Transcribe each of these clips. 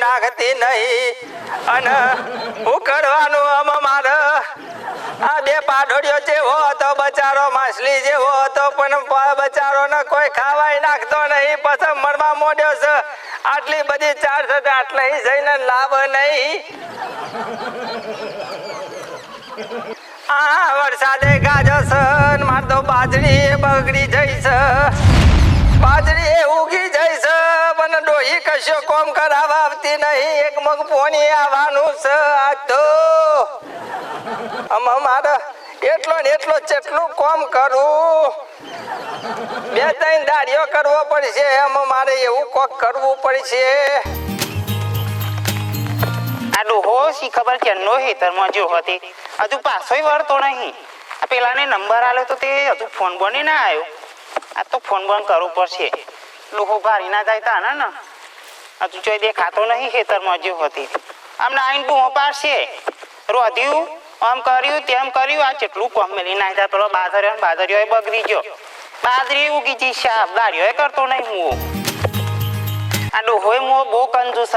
નાખતી નહીં. અને હું કરવાનું આમ મારે. આ બે પાડોડિયો જેવો હતો, બચારો માછલી જેવો હતો, પણ બચારો બચારોને કોઈ ખાવાય નાખતો નહીં. પછી મરવા મોડ્યો છે. આટલી બધી ચાર છે આટલે જઈને લાભ નહીં. આ વરસાદે ગાજો છે ને માર તો બાજરી બગડી જઈ છે. બાજરી ઉગી જઈ પણ કશો કોમ કરાવવા આવતી નહીં. એક મગ પોણી આવવાનું છે આ તો આમાં મારે એટલો ને એટલો જેટલું કોમ કરું. બે ત્રણ દાડીઓ કરવો પડશે. એમાં મારે એવું કોક કરવું પડશે. આ ડોહો શી ખબર કેનો હેતરમાં જો હતી. હજુ પાછોય વળતો નહીં. આ પેલાને નંબર આલ્યો તો તે હજુ ફોન બની ના આવ્યો આ તો ફોન બંધ કરવું પડશે. લોકો ભારી ના જાય તા ને. હજુ જોઈ દેખાતો નહીં ખેતરમાં જો હતી આમને નાઈન બૂમો પાડશે રોધ્યું, આમ કર્યું, તેમ કર્યું, આ જેટલું કોમ મેલી નાખ્યા પેલો બાજર્યો ને બગડી ગયો. બાજરી ઉગી જઈ સાફ દાડ્યો કરતો નહીં હું આ ડોહોય મો બહુ કંજુસ.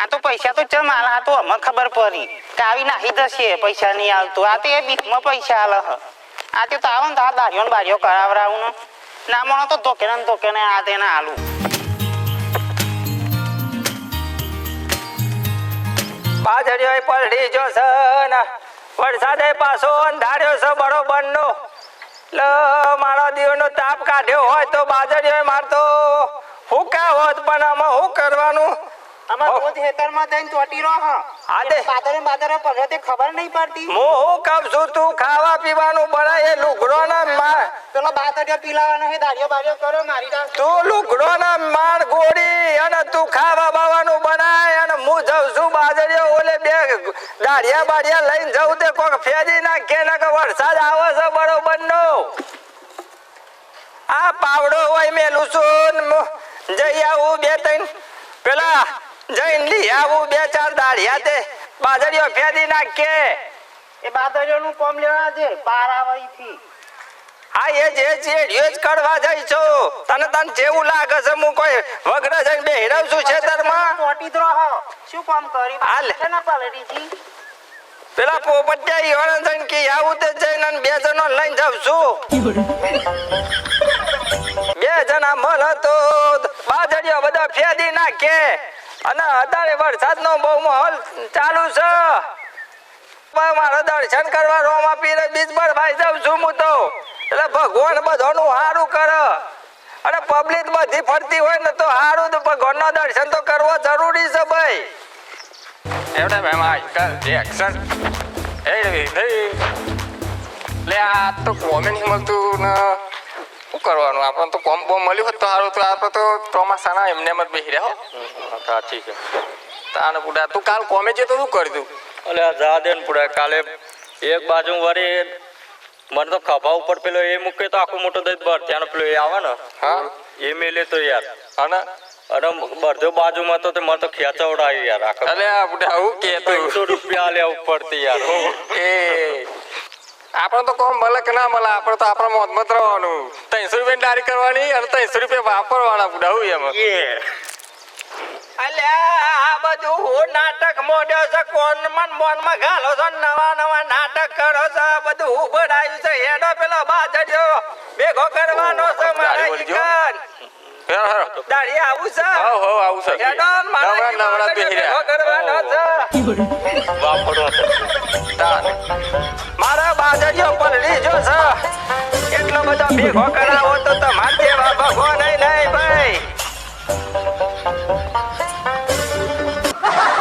આ તો પૈસા તો ચમ આલ તો અમે ખબર પડી. કે આવી નાહી દસે પૈસા નહીં આવતું. આ તો એ બીકમાં પૈસા આલ આ તો આવો ને તો આ દાઢીઓ ને બારીઓ કરાવરાવું ને ના મણો તો ધોકે ને આ તેને આલું. પલટી જો સન. વરસાદે પાછો અંધાર્યો છે બરોબર નો લ મારો દીવનો તાપ કાઢ્યો હોય તો બાજરીઓ મારતો. હુકા હોત પણ આમાં શું કરવાનું? અમે ઓ. રોજ ખેતરમાં જઈને ચોટી રહો હ. હા દે. બાદરે બાદરે પડે ખબર નહીં પડતી. મો હું કહું છું તું ખાવા પીવાનું બનાય એ લુગડો ના માર પેલો બાતડિયો પીલાવાનો હે દાડિયો બાડિયો કરો મારી દા તું લુગડો ના માર ગોડી અને તું ખાવા બાવાનું બનાય અને હું જઉં છું બાજરીઓ ઓલે બે દાડિયા બાડિયા લઈને જઉં તે કોક ફેરી નાખે ને કે વરસાદ આવે છે બરોબર નો. આ પાવડો હોય મેલું છું જઈ આવું બે ત્રણ. પેલા જઈને લઈ આવું બે ચાર દાઢિયા તે બાજરીઓ ફેદી નાખે એ બાદરિયોનું કોમ લેવા છે બારથી હા એ જે છે એ જ કરવા જઈ છો તને તને જેવું લાગે છે હું કોઈ વગર જઈને બે હિરવ છું ખેતરમાં ચોટી જ રહો. શું કામ કરી? હાલ. ને પલટીજી પેલા પોપટિયા ઈવાળા જઈને કે આવું તે જઈને બે જણો લઈને જાઉં છું બે જણા મળ હતો. બાજરીઓ બધા ફેદી નાખે અને અત્યારે વરસાદનો બહુ માહોલ ચાલુ છે. મારે દર્શન કરવા રોમા આપીને બીજ પર ભાઈ જાઉં છું હું તો. એટલે ભગવાન બધાનું સારું કરે. અને પબ્લિક બધી ફરતી હોય ને તો સારું તો ભગવાનનો દર્શન તો કરવો જરૂરી છે ભાઈ. એવડે મેમ આજકાલ જે એક્શન એ લે આ તો કોમેન્ટ મળતું ને. શું કરવાનું? આપણને તો કોમ બોમ મળ્યું હોત તો સારું તો આપણે તો ચોમાસાના એમને એમ જ બેસી રહ્યા હો. સાચી છે. તાને બુડા તું કાલ કોમે જે તો શું કરી દઉં એટલે જા દે ને પૂરા કાલે એક બાજુ વળી મને તો ખભા ઉપર પેલો એ મૂકે તો આખું મોટો દઈ બર ત્યાંનો પેલો એ આવે ને હા. એ મેલે તો યાર. અને અને બધો બાજુમાં તો મને તો ખેંચાવડાવી યાર આખા અલે આ બુડા હું કે તું? રૂપિયા લે ઉપરથી યાર એ આપણે તો કોમ મળે કે ના મળે આપણે તો આપણા મોત મત રહેવાનું. ત્રણસો રૂપિયા ડારી કરવાની અને ત્રણસો રૂપિયા વાપરવાના બુડાવું એમ. એમાં અલ્યા આ બધું હું નાટક મોડ્યો છે કોન મન મોનમાં ઘાલો છો નવા નવા નાટક કરો છો બધું હું ભરાયું છે હેડો પેલો બાજડ્યો ભેગો કરવાનો છે મારા ઈકન. દાડી આવું છે? હવ હવ આવું છે. હેડો મારા નવરા નવરા ઈકન બેહી ભેગો કરવાનો છે. વાપરવા છે. તાન. મારા બાજરીઓ પલડી જો છે એટલો બધો ભેગો કરાવો તો તમારે જેવા ભગો નહીં નહીં ભાઈ.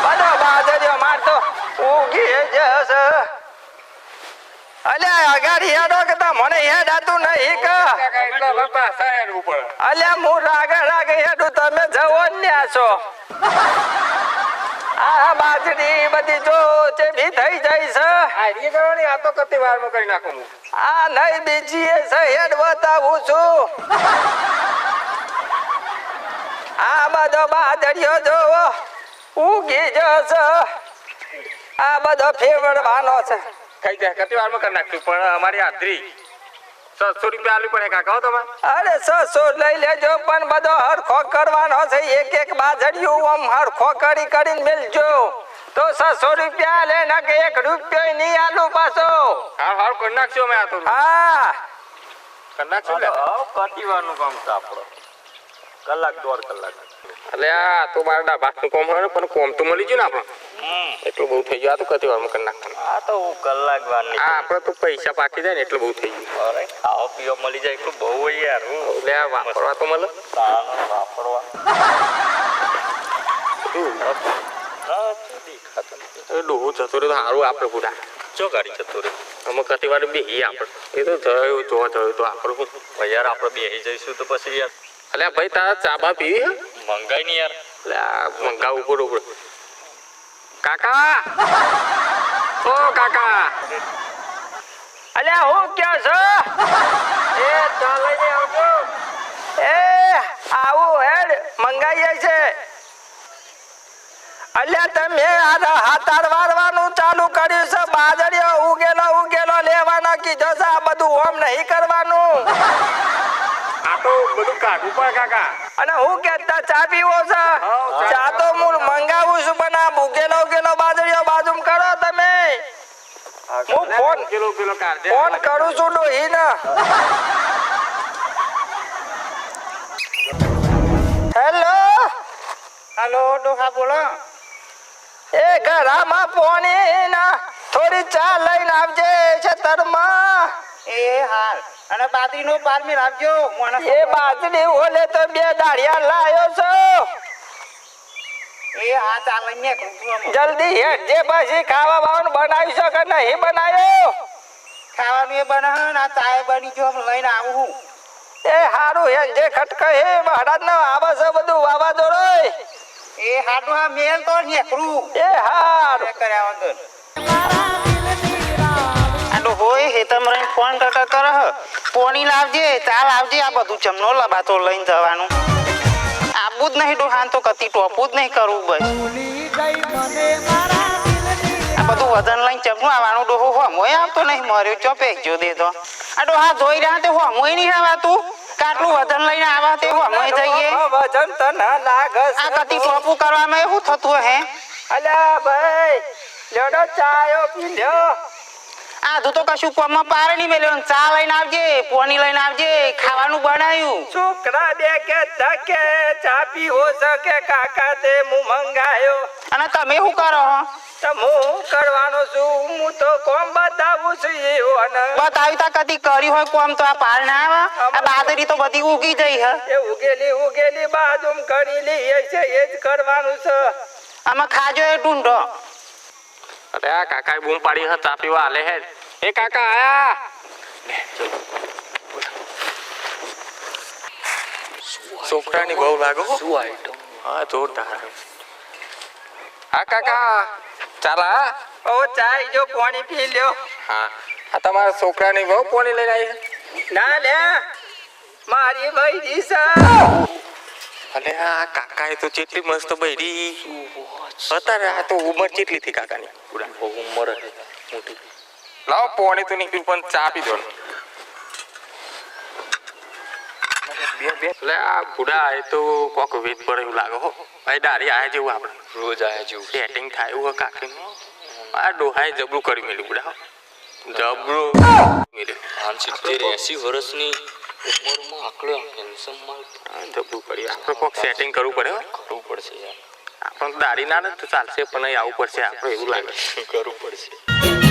બધો બાજર્યો મારતો ઉગી જશે. અલ્યા અગાડી યાદો કે તા મને હેડાતું નહીં કે? અલ્યા, હું રાગે રાગે હેડું, તમે જવો ન્યા છો. આ બાજરી બધી જો થઈ જાય છે. આ નહીં બીજી એ છે હેડ બતાવું છું. આ બધો બાજરીઓ જોવો ઉગી જશે. આ બધો ફેવડવાનો છે. કઈ જાય કતી વારમાં કરી નાખ્યું પણ અમારી છ છસો રૂપિયા આલવી પડે કાકા તમે. અરે સસો લઈ લેજો પણ બધો હરખો કરવાનો છે. એક એક બાજડિયું આમ હરખો કરી કરીને મેલજો. તો સસો રૂપિયા લે ના કે એક રૂપિયો નહીં આલું પાછો. હા હા કરી નાખજો અમે આ તો. હા. કરી નાખજો લે કાટીવાનું કામ છે આપણો. કલાક દોઢ કલાક. એટલે આ તો મારા ડાભાસનું કોમ હોય પણ કોમ તો મળી ગયું ને આપણે. એટલું બહુ થઈ ગયું. આ તો કતી વારમાં કરી નાખવાનું. આ તો હું કલાક વાર આ આપણે તો પૈસા પાકી જાય ને એટલું બહુ થઈ ગયું. અરે ખાવા પીવા મળી જાય એટલું બહુ હોય યાર. હું એટલે વાપરવા તો મળે. વાપરવા. ડોહો જતો રહ્યો સારું આપણે પૂરા. ચો ગાડી જતો રે અમે કતી વાર બેહી આપણે. એ તો જયો જો જયો તો આપણે યાર આપણે બેસી જઈશું તો પછી યાર. અલ્યા ભાઈ તારા ચા બા પીવી મંગાઈ નહીં યાર. મંગાવ ઉપર ઉપર કાકા? ઓ કાકા. અલ્યા હું ક્યાં છો? એ ચા લઈને આવજો. એ આવું હેડ મંગાઈએ છે. અલ્યા તમે આ હાતાર વારવાનું ચાલુ કર્યું છે. બાજરીઓ ઉગેલો ઉગેલો લેવાના કીધો છે. આ બધું ઓમ નહીં કરવાનું. આ તો બધું કાઢવું પડે કાકા. અને હું કેતા ચા પીવો છે? ચા ચા તો હું મંગાવું છું પણ આ ઉગેલો તમે હું ફોન કિલો કિલો કાઢ દે. ફોન કરું છું ડોહીને. હેલો? હાલો ડોહા બોલો. એ ઘરામાં પોણી ના થોડી ચા લઈને આવજે ખેતરમાં એ હાલ. અને બાજરીનો પાર મેં રાખજો એ બાજરી ઓલે તો બે દાળિયા લાયો છો એ હા ચાલ લઈને નીકળું છું અમે. જલ્દી હેઠ જે પછી ખાવા બાવાનું બનાવી શકે કે નહીં બનાવ્યો. ખાવાનું એ બનાવે ને આ બની જો લઈને આવું એ હારું હે જે ખટકે હે મહારાજ નો આવે છે બધું વાવા દોરો એ હાડું હા મેલ તો એ હારું. કર્યા વગર. આડો હોય હે રહીને ફોન કરતા કર પોણી લાવજે ચાલ લાવજે આ બધું ચમનો લબાતો લઈને જવાનું. આબુ જ નહીં ડોહાન તો કતી ટોપું જ નહીં કરવું બસ. આ બધું વજન લઈને ચપનું આવવાનું ડોહો હોમોય આવતો નહીં, મર્યો ચોપે, જો દે તો. આ ડોહા જોઈ રહ્યા તે હોમોય નહીં આવાતું કાટલું વજન લઈને આવા તે હોમોય જઈએ. વજન તો ના લાગે આ કતી ટોપું કરવામાં એવું થતું હે? અલ્યા ભાઈ, લેડો ચાયો પી આ તું તો કશું કોમમાં પાર નહીં મેલ્યો ચા લઈને આવજે પોની લઈને આવજે ખાવાનું બનાવ્યું. છોકરા બે કે ધકે ચા પીવો શકે કાકા તે હું મંગાયો. અને તમે શું કરો? હો કરવાનો છું? હું તો કોમ બતાવું છું એવું બતાવી તા કદી કરી હોય કોમ તો આ પાર ના આવે. આ બાદરી તો બધી ઉગી જઈ હે. એ ઉગેલી ઉગેલી બાજુમ કરી લઈએ છે એ જ કરવાનું છે. આમાં ખાજો એ ઢૂંઢો. અરે આ કાકાએ બૂમ પાડી હા ચા પીવા હાલે હે. એ કાકા આયા. છોકરાની બહુ લાગો શું આઈટમ હા જોરદાર. હા કાકા. ચાલા ઓ ચાઈ જો પાણી પી લ્યો. હા. આ તમારા છોકરાની બહુ પોણી લઈને આવી ના લે. મારી ભાઈ છે. અલે આ કાકા એ તો કેટલી મસ્ત બૈરી અત્યારે આ તો ઉંમર કેટલી થી કાકાની? ઉંમર મોટી. લાવો પોણી તો નીકળ્યું પણ ચા પી દો. એટલે આ બુડા એ તો કોક વેદ પર એવું લાગે હો. ભાઈ દારી આયા જેવું આપણે. રોજ આયા જેવું. સેટિંગ થાય એવું કાકીનું. આ ડોહાએ જબરું કરી મેળ્યું બુડા. જબરું. મેલ્યું. આમ સિત્તેર એસી વર્ષની ઉંમરમાં આકડે આપણે સેટિંગ કરવું પડે કરવું પડશે યાર. આપણે દારી ના તો ચાલશે પણ અહીં આવવું પડશે આપણે એવું લાગે. કરવું પડશે.